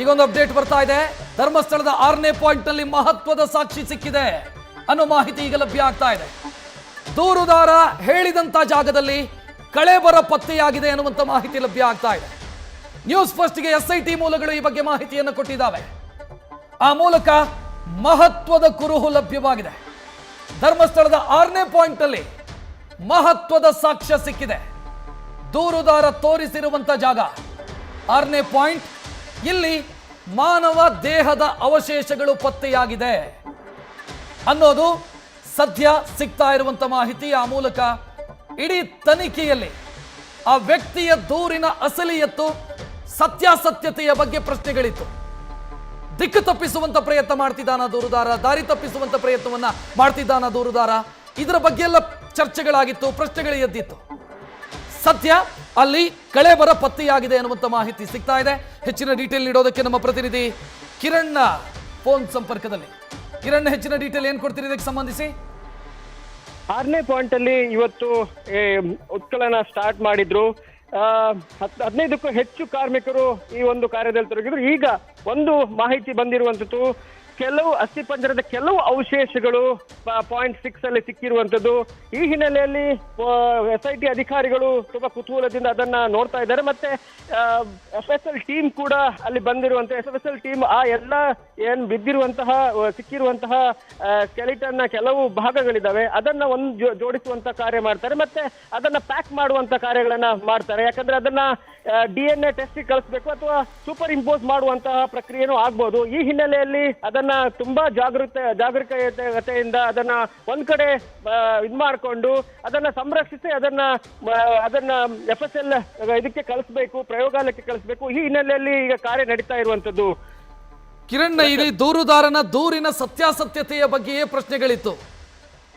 ಈಗೊಂದು ಅಪ್ಡೇಟ್ ಬರ್ತಾ ಇದೆ. ಧರ್ಮಸ್ಥಳದ ಆರನೇ ಪಾಯಿಂಟ್ನಲ್ಲಿ ಮಹತ್ವದ ಸಾಕ್ಷಿ ಸಿಕ್ಕಿದೆ. ಅನ್ನೋ ಮಾಹಿತಿ ಈಗ ಲಭ್ಯ ಆಗ್ತಾ ಇದೆ. ದೂರುದಾರ ಹೇಳಿದಂತ ಜಾಗದಲ್ಲಿ ಕಳೆಬರ ಪತ್ತೆಯಾಗಿದೆ ಅನ್ನುವಂತ ಮಾಹಿತಿ ಲಭ್ಯ ಆಗ್ತಾ ಇದೆ. ನ್ಯೂಸ್ ಫಸ್ಟ್ಗೆ ಎಸ್ ಐ ಟಿ ಮೂಲಗಳು ಈ ಬಗ್ಗೆ ಮಾಹಿತಿಯನ್ನು ಕೊಟ್ಟಿದ್ದಾವೆ. ಆ ಮೂಲಕ ಮಹತ್ವದ ಕುರುಹು ಲಭ್ಯವಾಗಿದೆ. ಧರ್ಮಸ್ಥಳದ ಆರನೇ ಪಾಯಿಂಟ್ ಅಲ್ಲಿ ಮಹತ್ವದ ಸಾಕ್ಷ್ಯ ಸಿಕ್ಕಿದೆ. ದೂರುದಾರ ತೋರಿಸಿರುವಂತ ಜಾಗ ಆರನೇ ಪಾಯಿಂಟ್ ಇಲ್ಲಿ ಮಾನವ ದೇಹದ ಅವಶೇಷಗಳು ಪತ್ತೆಯಾಗಿದೆ ಅನ್ನೋದು ಸದ್ಯ ಸಿಗ್ತಾ ಇರುವಂತ ಮಾಹಿತಿ. ಆ ಮೂಲಕ ಇಡೀ ತನಿಖೆಯಲ್ಲಿ ಆ ವ್ಯಕ್ತಿಯ ದೂರಿನ ಅಸಲಿಯತ್ತು ಸತ್ಯಾಸತ್ಯತೆಯ ಬಗ್ಗೆ ಪ್ರಶ್ನೆಗಳಿತ್ತು. ದಿಕ್ಕು ತಪ್ಪಿಸುವಂತ ಪ್ರಯತ್ನ ಮಾಡ್ತಿದ್ದಾನ ದೂರುದಾರ, ದಾರಿ ತಪ್ಪಿಸುವಂತ ಪ್ರಯತ್ನವನ್ನ ಮಾಡ್ತಿದ್ದಾನ ದೂರುದಾರ. ಇದರ ಬಗ್ಗೆ ಎಲ್ಲ ಚರ್ಚೆಗಳಾಗಿತ್ತು, ಪ್ರಶ್ನೆಗಳು ಎದ್ದಿತ್ತು. ಸದ್ಯ ಅಲ್ಲಿ ಕಳೆಬರ ಪತ್ತೆಯಾಗಿದೆ ಅನ್ನುವಂಥ ಮಾಹಿತಿ ಸಿಗ್ತಾ ಇದೆ. ಹೆಚ್ಚಿನ ಡೀಟೇಲ್ ನೀಡೋದಕ್ಕೆ ನಮ್ಮ ಪ್ರತಿನಿಧಿ ಕಿರಣ್ ಫೋನ್ ಸಂಪರ್ಕದಲ್ಲಿ. ಕಿರಣ್, ಹೆಚ್ಚಿನ ಡೀಟೇಲ್ ಏನ್ ಕೊಡ್ತೀರಿ ಇದಕ್ಕೆ ಸಂಬಂಧಿಸಿ? ಆರನೇ ಪಾಯಿಂಟ್ ಅಲ್ಲಿ ಇವತ್ತು ಉತ್ಕಲನ ಸ್ಟಾರ್ಟ್ ಮಾಡಿದ್ರು. ಹದಿನೈದಕ್ಕೂ ಹೆಚ್ಚು ಕಾರ್ಮಿಕರು ಈ ಒಂದು ಕಾರ್ಯದಲ್ಲಿ ತೊಡಗಿದ್ರು. ಈಗ ಒಂದು ಮಾಹಿತಿ ಬಂದಿರುವಂತದ್ದು ಕೆಲವು ಅಸ್ಥಿಪಂಜರದ ಕೆಲವು ಅವಶೇಷಗಳು ಪಾಯಿಂಟ್ ಸಿಕ್ಸ್ ಅಲ್ಲಿ ಸಿಕ್ಕಿರುವಂತದ್ದು. ಈ ಹಿನ್ನೆಲೆಯಲ್ಲಿ ಎಸ್ ಐ ಟಿ ಅಧಿಕಾರಿಗಳು ತುಂಬಾ ಕುತೂಹಲದಿಂದ ಅದನ್ನ ನೋಡ್ತಾ ಇದ್ದಾರೆ. ಮತ್ತೆ ಎಫ್ ಎಸ್ ಎಲ್ ಟೀಮ್ ಕೂಡ ಅಲ್ಲಿ ಬಂದಿರುವಂತ. ಎಫ್ ಎಸ್ ಎಲ್ ಟೀಮ್ ಆ ಎಲ್ಲ ಏನ್ ಬಿದ್ದಿರುವಂತಹ ಸಿಕ್ಕಿರುವಂತಹ ಕೆಲಿಟನ್ನ ಕೆಲವು ಭಾಗಗಳಿದಾವೆ ಅದನ್ನ ಒಂದು ಜೋಡಿಸುವಂತ ಕಾರ್ಯ ಮಾಡ್ತಾರೆ. ಮತ್ತೆ ಅದನ್ನ ಪ್ಯಾಕ್ ಮಾಡುವಂತ ಕಾರ್ಯಗಳನ್ನ ಮಾಡ್ತಾರೆ. ಯಾಕಂದ್ರೆ ಅದನ್ನ ಡಿ ಎನ್ ಎ ಟೆಸ್ಟ್ ಕಳಿಸ್ಬೇಕು ಅಥವಾ ಸೂಪರ್ ಇಂಪೋಸ್ ಮಾಡುವಂತಹ ಪ್ರಕ್ರಿಯೆನೂ ಆಗ್ಬೋದು. ಈ ಹಿನ್ನೆಲೆಯಲ್ಲಿ ಅದನ್ನ ತುಂಬಾ ಜಾಗೃತ ಜಾಗರೂಕತೆಯಿಂದ ಅದನ್ನ ಒಂದ್ ಕಡೆ ಇದ್ ಮಾಡ್ಕೊಂಡು ಅದನ್ನ ಸಂರಕ್ಷಿಸಿ ಅದನ್ನ ಅದನ್ನ ಎಫ್ ಎಸ್ ಎಲ್ ಇದಕ್ಕೆ ಕಳಿಸ್ಬೇಕು ಪ್ರಯೋಗಾಲಯಕ್ಕೆ ಕಳಿಸ್ಬೇಕು ಈ ಹಿನ್ನೆಲೆಯಲ್ಲಿ ಈಗ ಕಾರ್ಯ ನಡೀತಾ ಇರುವಂತದ್ದು. ಕಿರಣ್ ಇಲ್ಲಿ ದೂರುದಾರನ ದೂರಿನ ಸತ್ಯಾಸತ್ಯತೆಯ ಬಗ್ಗೆಯೇ ಪ್ರಶ್ನೆಗಳಿತ್ತು.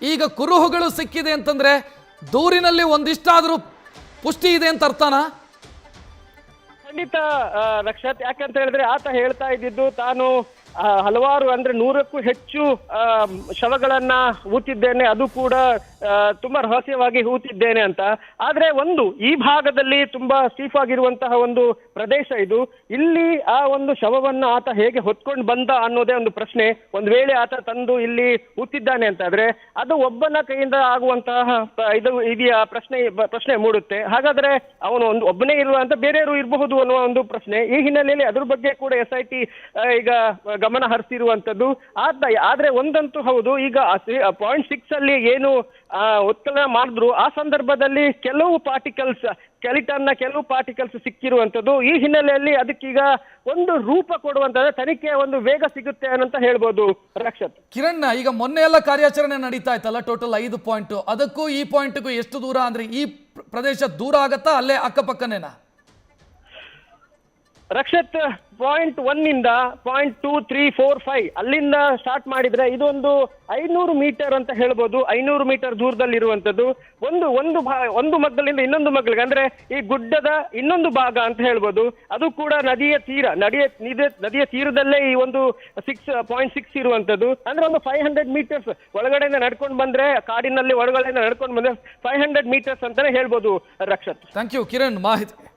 ಈಗ ಕುರುಹುಗಳು ಸಿಕ್ಕಿದೆ ಅಂತಂದ್ರೆ ದೂರಿನಲ್ಲಿ ಒಂದಿಷ್ಟಾದ್ರೂ ಪುಷ್ಟಿ ಇದೆ ಅಂತ ಅರ್ಥನಾ? ಖಂಡಿತ ರಕ್ಷತ್ ಯಾಕಂತ ಹೇಳಿದ್ರೆ ಆತ ಹೇಳ್ತಾ ಇದ್ದಿದ್ದು ತಾನು ಹಲವಾರು ಅಂದ್ರೆ ನೂರಕ್ಕೂ ಹೆಚ್ಚು ಶವಗಳನ್ನ ಹೂತಿದ್ದೇನೆ ಅದು ಕೂಡ ತುಂಬಾ ರಹಸ್ಯವಾಗಿ ಹೂತಿದ್ದೇನೆ ಅಂತ. ಆದ್ರೆ ಒಂದು, ಈ ಭಾಗದಲ್ಲಿ ತುಂಬಾ ಸ್ಟೀಫ್ ಆಗಿರುವಂತಹ ಒಂದು ಪ್ರದೇಶ ಇದು. ಇಲ್ಲಿ ಆ ಒಂದು ಶವವನ್ನ ಆತ ಹೇಗೆ ಹೊತ್ಕೊಂಡು ಬಂದ ಅನ್ನೋದೇ ಒಂದು ಪ್ರಶ್ನೆ. ಒಂದ್ ವೇಳೆ ಆತ ತಂದು ಇಲ್ಲಿ ಹೂತಿದ್ದಾನೆ ಅಂತಾದ್ರೆ ಅದು ಒಬ್ಬನ ಕೈಯಿಂದ ಆಗುವಂತಹ ಇದು ಇದೆಯಾ ಪ್ರಶ್ನೆ ಪ್ರಶ್ನೆ ಮೂಡುತ್ತೆ. ಹಾಗಾದ್ರೆ ಅವನು ಒಂದು, ಒಬ್ಬನೇ ಇರುವ ಅಂತ ಬೇರೆಯವರು ಇರಬಹುದು ಅನ್ನುವ ಒಂದು ಪ್ರಶ್ನೆ. ಈ ಹಿನ್ನೆಲೆಯಲ್ಲಿ ಅದ್ರ ಬಗ್ಗೆ ಕೂಡ ಎಸ್ ಐ ಟಿ ಈಗ ಗಮನ ಹರಿಸಿರುವಂಥದ್ದು ಆದ ಆದ್ರೆ ಒಂದಂತೂ ಹೌದು, ಈಗ ಪಾಯಿಂಟ್ ಸಿಕ್ಸ್ ಅಲ್ಲಿ ಏನು ಉತ್ಕಲನ ಮಾಡಿದ್ರು, ಆ ಸಂದರ್ಭದಲ್ಲಿ ಕೆಲವು ಪಾರ್ಟಿಕಲ್ಸ್ ಕೆಲಿಟನ್ನ ಕೆಲವು ಪಾರ್ಟಿಕಲ್ಸ್ ಸಿಕ್ಕಿರುವಂತದ್ದು. ಈ ಹಿನ್ನೆಲೆಯಲ್ಲಿ ಅದಕ್ಕೀಗ ಒಂದು ರೂಪ ಕೊಡುವಂತಹ ತನಿಖೆಯ ಒಂದು ವೇಗ ಸಿಗುತ್ತೆ ಅಂತ ಹೇಳ್ಬೋದು ರಕ್ಷತ್. ಕಿರಣ್ ಈಗ ಮೊನ್ನೆ ಎಲ್ಲ ಕಾರ್ಯಾಚರಣೆ ನಡೀತಾ ಇತ್ತಲ್ಲ ಟೋಟಲ್ ಐದು ಪಾಯಿಂಟ್ ಅದಕ್ಕೂ ಈ ಪಾಯಿಂಟ್ಗೂ ಎಷ್ಟು ದೂರ ಅಂದ್ರೆ ಈ ಪ್ರದೇಶ ದೂರ ಆಗತ್ತಾ, ಅಲ್ಲೇ ಅಕ್ಕಪಕ್ಕನೇನಾ? ರಕ್ಷತ್ ಪಾಯಿಂಟ್ ಒನ್ ಇಂದ point two three four five ಅಲ್ಲಿಂದ ಸ್ಟಾರ್ಟ್ ಮಾಡಿದ್ರೆ ಇದೊಂದು ಐನೂರು ಮೀಟರ್ ಅಂತ ಹೇಳ್ಬೋದು. ಐನೂರು ಮೀಟರ್ ದೂರದಲ್ಲಿರುವಂತದ್ದು. ಒಂದು ಒಂದು ಭಾ, ಒಂದು ಮಗ್ಗಲಿಂದ ಇನ್ನೊಂದು ಮಗ್ಗಲಿಗೆ, ಅಂದ್ರೆ ಈ ಗುಡ್ಡದ ಇನ್ನೊಂದು ಭಾಗ ಅಂತ ಹೇಳ್ಬೋದು. ಅದು ಕೂಡ ನದಿಯ ತೀರ, ನದಿಯ ನದಿಯ ತೀರದಲ್ಲೇ ಈ ಒಂದು ಸಿಕ್ಸ್ ಪಾಯಿಂಟ್ ಸಿಕ್ಸ್ ಇರುವಂತದ್ದು. ಅಂದ್ರೆ ಒಂದು ಫೈವ್ ಹಂಡ್ರೆಡ್ ಮೀಟರ್ಸ್ ಒಳಗಡೆಯಿಂದ ನಡ್ಕೊಂಡು ಬಂದ್ರೆ, ಕಾಡಿನಲ್ಲಿ ಒಳಗಡೆಯಿಂದ ನಡ್ಕೊಂಡು ಬಂದ್ರೆ ಫೈವ್ ಹಂಡ್ರೆಡ್ ಮೀಟರ್ಸ್ ಅಂತಾನೆ ಹೇಳ್ಬೋದು ರಕ್ಷತ್. ಥ್ಯಾಂಕ್ ಯು ಕಿರಣ್, ಮಾಹಿತಿ.